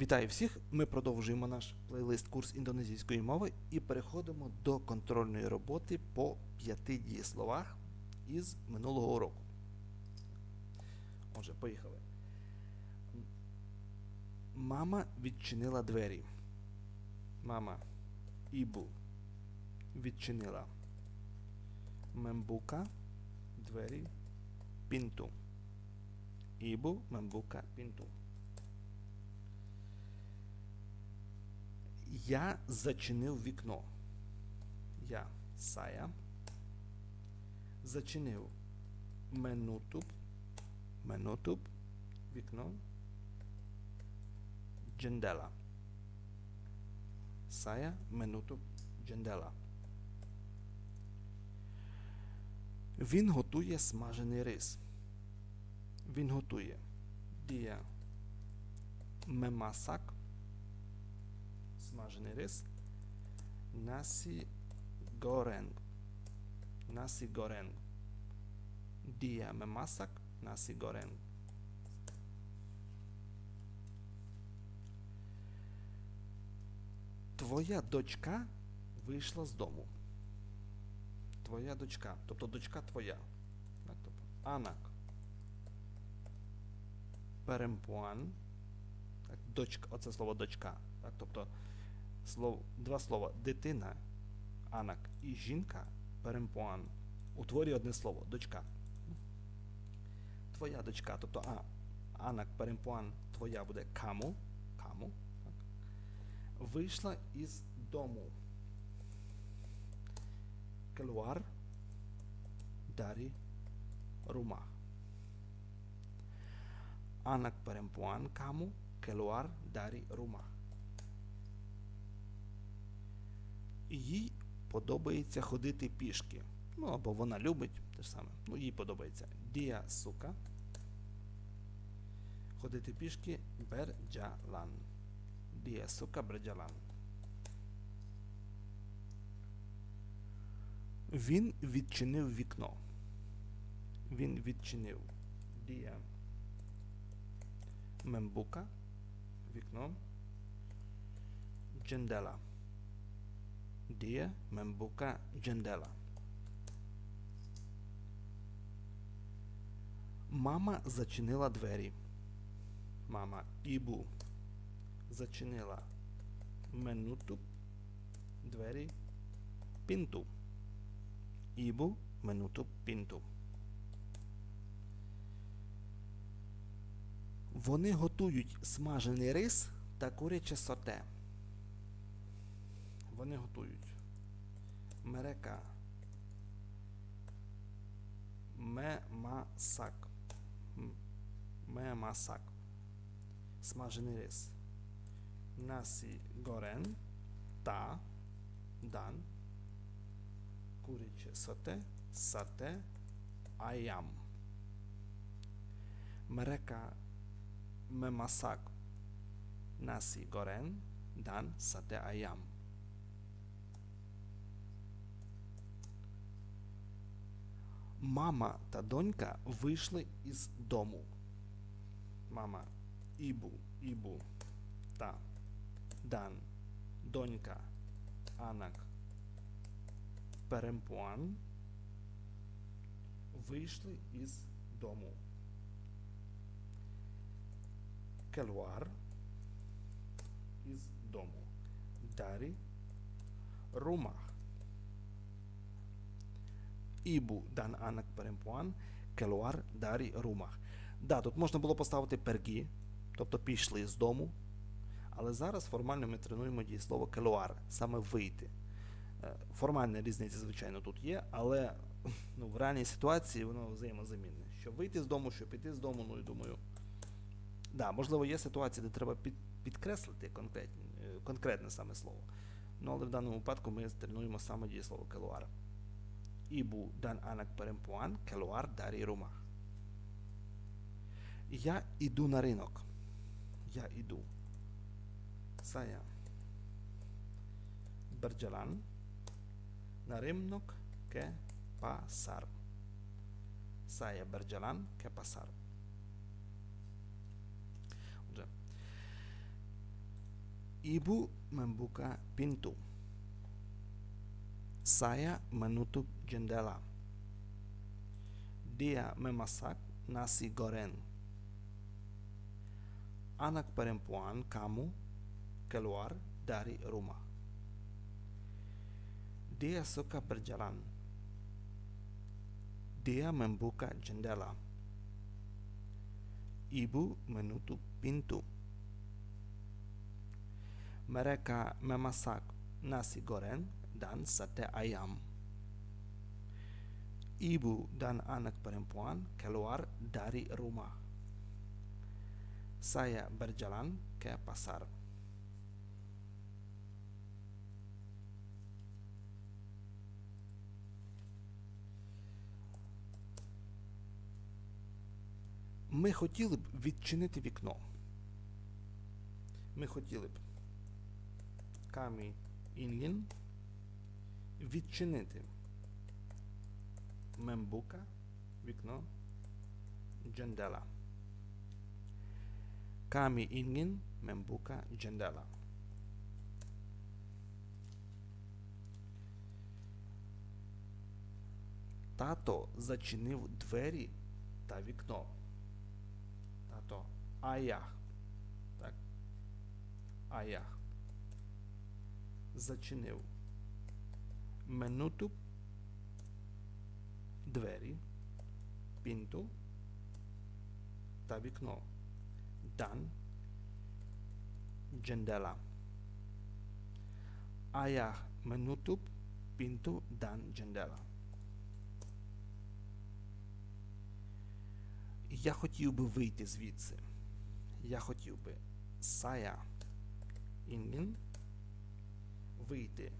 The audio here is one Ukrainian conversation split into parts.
Вітаю всіх! Ми продовжуємо наш плейлист курс індонезійської мови і переходимо до контрольної роботи по п'яти дієсловах із минулого уроку. Отже, поїхали. Мама відчинила двері. Мама Ібу відчинила. Мембука двері пінту. Ібу мембука пінту. Я зачинив вікно. Я Сая. Зачинив менутуб. Менутуб. Вікно. Джендела. Сая менутуб джендела. Він готує смажений рис. Він готує. Дія мемасак смажений рис. Nasi goreng. Nasi goreng. Dia memasak nasi goreng. Твоя дочка вийшла з дому. Твоя дочка. Тобто дочка твоя. Анак. Перемпуан. Так, дочка, оце слово дочка. Так, тобто слов, два слова дитина, анак і жінка перемпуан утворює одне слово дочка. Твоя дочка, тобто а, анак перемпуан твоя буде каму, каму так, вийшла із дому. Keluar dari rumah. Anak perempuan kamu keluar dari rumah. Їй подобається ходити пішки. Ну або вона любить те ж саме. Ну, їй подобається. Дія сука. Ходити пішки берджалан. Дія сука берджалан. Він відчинив вікно. Він відчинив. Дія мембука. Вікно. Джендела. Dia membuka jendela. Мама зачинила двері. Мама Ібу зачинила менуту двері пінту. Ібу менуту пінту. Вони готують смажений рис та куряче соте. Вони готують. Мерека. Мемасак. Мемасак. Смажений рис. Насі горен. Та. Дан. Куряче соте. Сате. Аям. Мерека. Мемасак. Насі горен. Дан. Сате аям. Мама та донька вийшли із дому. Мама Ібу, Ібу та Дан, донька Анак Перемпуан вийшли із дому. Келуар із дому. Дарі Румах. Ібу дан анак перемпуан, келуар дарі румах. Да, тут можна було поставити пергі, тобто пішли з дому. Але зараз формально ми тренуємо дієслово келуар, саме вийти. Е, Формальна різниця, звичайно, тут є, але ну, в реальній ситуації воно взаємозамінне. Що вийти з дому, що піти з дому, ну і думаю. Да, можливо, є ситуації, де треба під, підкреслити конкретні, е, конкретне саме слово. Ну, але в даному випадку ми тренуємо саме дієслово келуар. ibu dan anak perempuan keluar dari rumah. Ya idu Narenok. Ya idu. Saya berjalan na ke pasar. Saya berjalan ke pasar. Ibu membuka pintu. Saya menutup jendela. Dia memasak nasi goreng. Anak perempuan kamu keluar dari rumah. Dia suka berjalan. Dia membuka jendela. Ibu menutup pintu. Mereka memasak nasi goreng dan sate ayam. Ibu dan anak perempuan keluar dari rumah. Saya berjalan ke pasar. Ми хотіли б відчинити вікно. Ми хотіли б камі інлін відчинити мембука вікно джендела. Камі інгін мембука джендела. Тато зачинив двері та вікно. Тато аях. Так. Аях. Зачинив. Менуту двері, пінту та вікно. Дан джендела. Аях менуту пінту дан джендела. Я хотів би вийти звідси. Я хотів би сая інгін вийти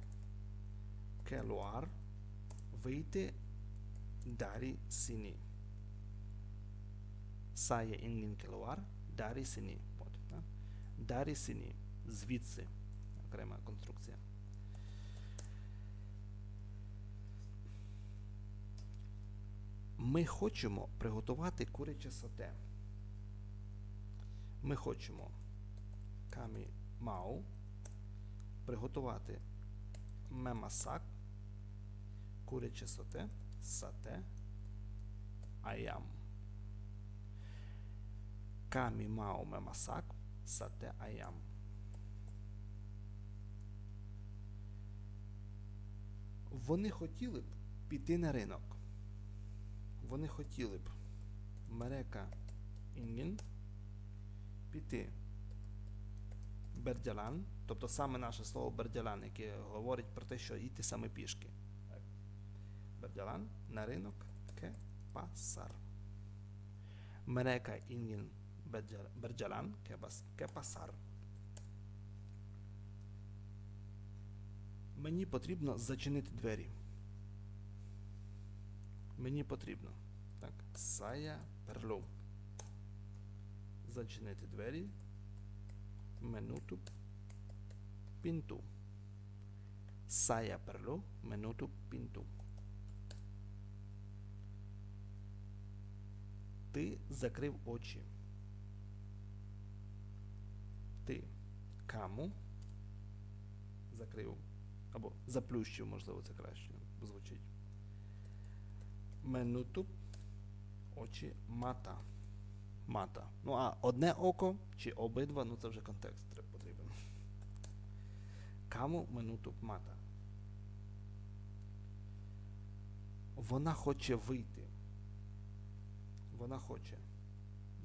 келуар вийти dari sini. Saya ingin keluar dari sini. От, да? Dari sini. Звідси. Окрема конструкція. Ми хочемо приготувати куряче соте. Ми хочемо камі мау приготувати мемасак куряче соте, сате, аям. Камі мао мемасак, сате аям. Вони хотіли б піти на ринок. Вони хотіли б мерека інгін піти. Бердялан, тобто саме наше слово бердялан, яке говорить про те, що йти саме пішки. Berjalan на ринок ke pasar. Mereka ingin berjalan ke, ke pasar. Мені потрібно зачинити двері. Мені потрібно. Так, saya perlu. Зачинити двері. Menutup pintu. Saya perlu menutup pintu. Ти закрив очі. Ти каму закрив. Або заплющив, можливо, це краще звучить. Менуту очі мата. Мата. Ну, а одне око чи обидва, ну це вже контекст потрібен. Каму минуту мата. Вона хоче вийти. Вона хоче.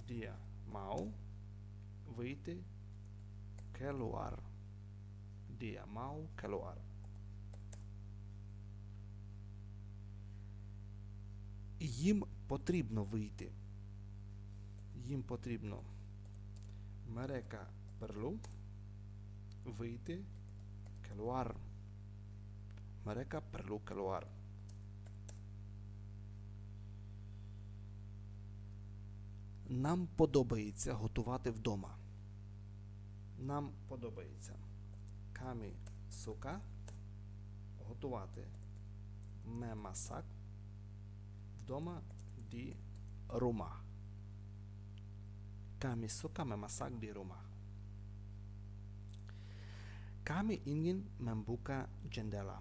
Дія мау вийти келуар. Дія мау келуар. Їм потрібно вийти. Їм потрібно мерека перлу вийти келуар. Мерека перлу келуар. Нам подобається готувати вдома. Нам подобається камі сука готувати мемасак вдома ді рума. Камі сука мемасак ді рума. Kami ingin membuka jendela.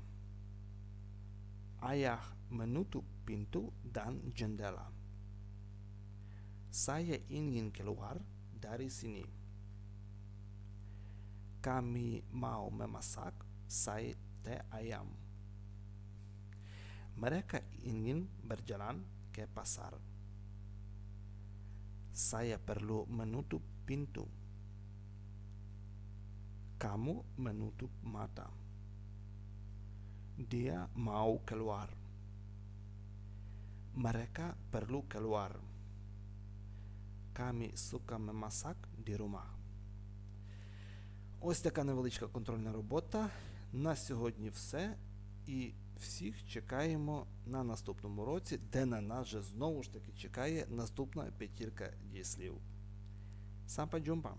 Ayah menutup pintu dan jendela. Saya ingin keluar dari sini. Kami mau memasak sate ayam. Mereka ingin berjalan ke pasar. Saya perlu menutup pintu. Kamu menutup mata. Dia mau keluar. Mereka perlu keluar. Kami сука мемасак ді рума. Ось така невеличка контрольна робота. На сьогодні все. І всіх чекаємо на наступному році, де на нас же знову ж таки чекає наступна п'ятірка дієслів. Сампа джумпа!